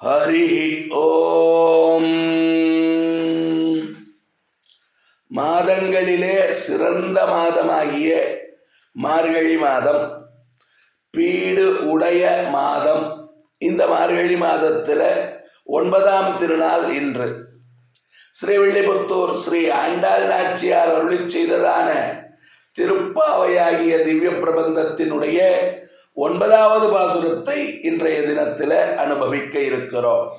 ஹரி ஓம் மாதங்களிலே சிறந்த மாதமாகிய மார்கழி மாதம் பீடு உடைய மாதம் இந்த மார்கழி மாதத்தில் ஒன்பதாம் திருநாள் இன்று. ஸ்ரீவில்லிபுத்தூர் ஸ்ரீ ஆண்டாள் நாச்சியார் அருளி செய்ததான திருப்பாவையாகிய திவ்ய பிரபந்தத்தினுடைய ஒன்பதாவது பாசுரத்தை இன்றைய தினத்தில் அனுபவிக்க இருக்கிறோம்.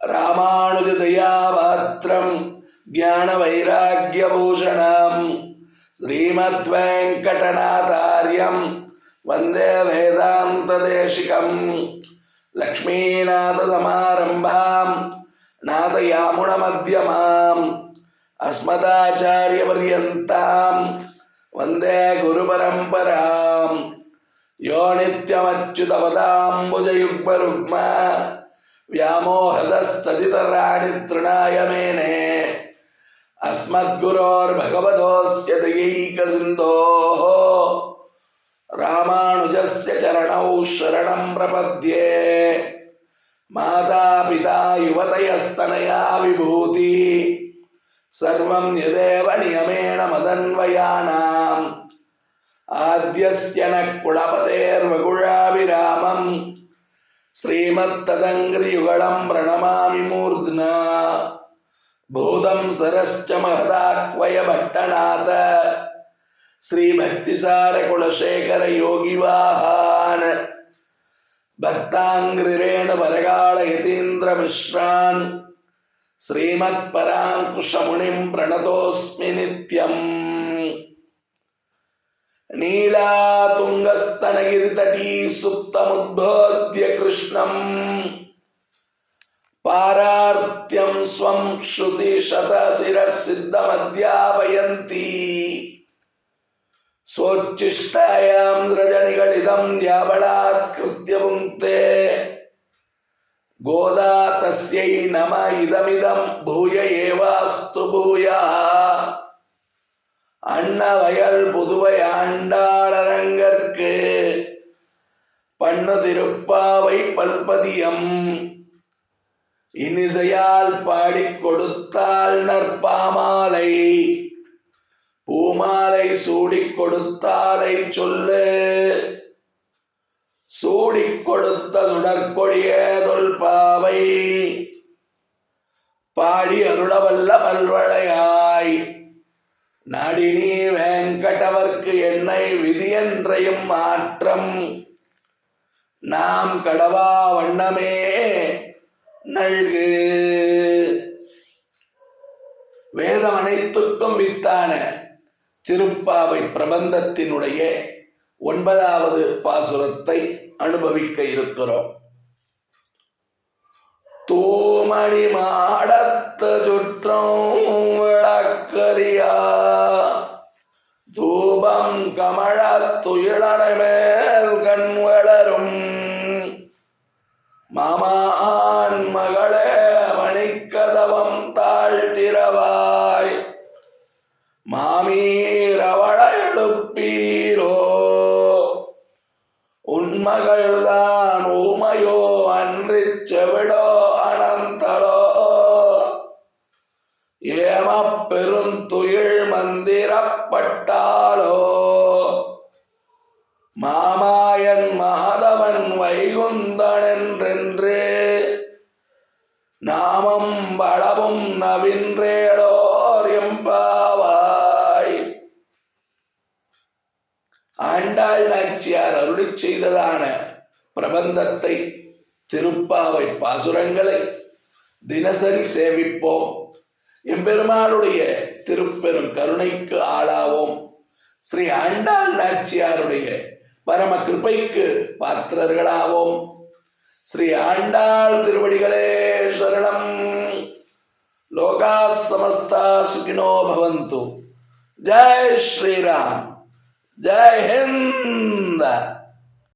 ராமானுஜதயாபாத்திரம் ஞான வைராக்கியபூஷணம் ஸ்ரீமத் வெங்கடநாதாரியம் வந்தே வேதாந்த தேசிகம் லக்ஷ்மீநாதசமாரம்பாம் நாதயாமுணமத்தியமாம் அஸ்மதாச்சாரியபர்யந்தாம் வந்தே குருபரம்பராம் யோ நித்யமச்சுதவதாம்புஜயுக்மருக்ம व्यामोहदस्तदितराणि तृणाय मेने अस्मद्गुरोर्भगवतोऽस्य दिगैकसिन्धोः रामानुजस्य चरणौ शरणं प्रपद्ये माता पिता युवतयस्तनया विभूति सर्वं यदेव नियमेण मदन्वयानाम् ஆத்தியன குலபதேர் வகுழாபிராமம் ஸ்ரீமத்ததங்கிரியுகலம் பிரணமாமி மூர்த்னா பூதம் சரஸ்ட மகதாத்வய பட்டநாத ஸ்ரீபக்திசார குலசேகர யோகிவாகான் பக்தாங்கிரேண வரகாள யதீந்திர மிஸ்ரான் ஸ்ரீமத் பராங்குஷமுனிம் பிரணதோஸ்மி நித்யம் నీలాతుంగస్తనగిరితటీ సుప్తముద్భోద్య కృష్ణం. పారార్త్యం స్వం శృతి శతశిర సిద్ధమధ్యాపయంతి సోచ్చిష్టాయాం రజనిగళితం ద్యాబళాత్కృత్య పుంక్తే గోదా తస్యై నమ ఇదమిదం భూయ ఏవాస్తు భూయా. அன்னவயல் புதுவை ஆண்டாளரங்கற்கு பண்ணு திருப்பாவை பல்பதியம். இனிசையால் பாடிக் கொடுத்தால் நற்பாமாலை. பூமாலை சூடிக் கொடுத்தாலை சொல்லு. சூடிக் கொடுத்த சுடற்கொடியே தொல்பாவை. பாடி அருளவல்ல பல்வளையாய். நடினி வேங்கடவர்க்கு என்னை விதியன்றையும் மாற்றம். நாம் கடவா வண்ணமே நல்கு. வேதம் அனைத்துக்கும் வித்தான திருப்பாவை பிரபந்தத்தினுடைய ஒன்பதாவது பாசுரத்தை அனுபவிக்க இருக்கிறோம். தூமணி மாடத்த சுற்றம் விளக்கரியா தூபம் கமழ துயிலனைமேல் கண் வளரும். மாமான் மகளே மணிக்கதவம் தாழ்த்திரவாய். மாமீரவள எழுப்பீரோ? உன்மகள்தான் ஊமையோ அன்றி செவிடோ? ஏம பெரும் துயில் மந்திரப்பட்டாலோ? மாமாயன் மகதவன் வைகுந்தன் என்றென்று நாமம் வளவும் நவின்றேடோர் எம்பாவாய். ஆண்டாள் நாச்சியார் அருளி செய்ததான பிரபந்தத்தை திருப்பாவை பாசுரங்களை தினசரி சேவிப்போம். எம்பெருமானுடைய திருப்பெரும் கருணைக்கு ஆளாவோம். ஸ்ரீ ஆண்டாள் நாச்சியாருடைய பரம கிருப்பைக்கு பாத்திரர்களாவோம். ஸ்ரீ ஆண்டாள் திருவடிகளே சரணம். லோகா சமஸ்தா சுகினோ பவந்து. ஜெய் ஸ்ரீராம். ஜெய் ஹிந்த்.